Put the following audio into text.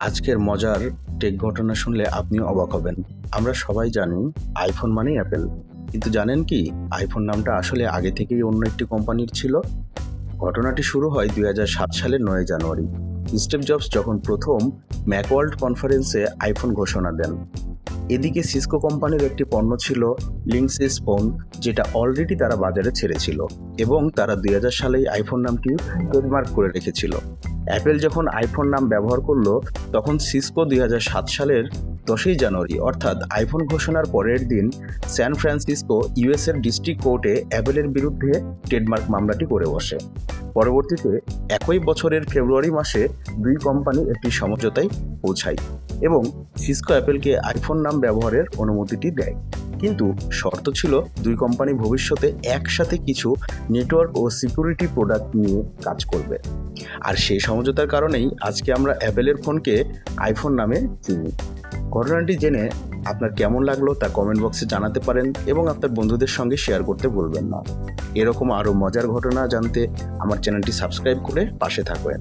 আজকের মজার টেক ঘটনা শুনলে আপনিও অবাক হবেন। আমরা সবাই জানি আইফোন মানেই অ্যাপেল কিন্তু জানেন কি আইফোন নামটা আসলে আগে থেকেই অন্য একটি কোম্পানির ছিল? ঘটনাটি শুরু হয় দুই হাজার সাত সালের নয় জানুয়ারি। স্টিভ জবস যখন প্রথম ম্যাকওয়ার্ল্ড কনফারেন্সে আইফোন ঘোষণা দেন এদিকে সিসকো কোম্পানির একটি পণ্য ছিল লিঙ্কসিস ফোন যেটা অলরেডি তারা বাজারে ছেড়েছিল এবং তারা দুই হাজার সালেই আইফোন নামটি ট্রেডমার্ক করে রেখেছিল। অ্যাপেল যখন আইফোন নাম ব্যবহার করল, তখন সিসকো দুই হাজার সাত সালের দশই জানুয়ারি, অর্থাৎ আইফোন ঘোষণার পরের দিন স্যান ফ্রান্সিসকো ইউএসের ডিস্ট্রিক্ট কোর্টে অ্যাপেলের বিরুদ্ধে ট্রেডমার্ক মামলাটি করে বসে। পরবর্তীতে একই বছরের ফেব্রুয়ারি মাসে দুই কোম্পানি একটি সমঝোতায় পৌঁছায় এবং সিসকো অ্যাপেলকে আইফোন নাম ব্যবহারের অনুমতিটি দেয়। কিন্তু শর্ত ছিল দুই কোম্পানি ভবিষ্যতে একসাথে কিছু নেটওয়ার্ক ও সিকিউরিটি প্রোডাক্ট নিয়ে কাজ করবে। আর সেই সমঝোতার কারণেই আজকে আমরা অ্যাপেলের ফোনকে আইফোন নামে চিনি। ঘটনাটি জেনে আপনার কেমন লাগল তা কমেন্ট বক্সে জানাতে পারেন এবং আপনার বন্ধুদের সঙ্গে শেয়ার করতে ভুলবেন না। এরকম আরও মজার ঘটনা জানতে আমার চ্যানেলটি সাবস্ক্রাইব করে পাশে থাকবেন।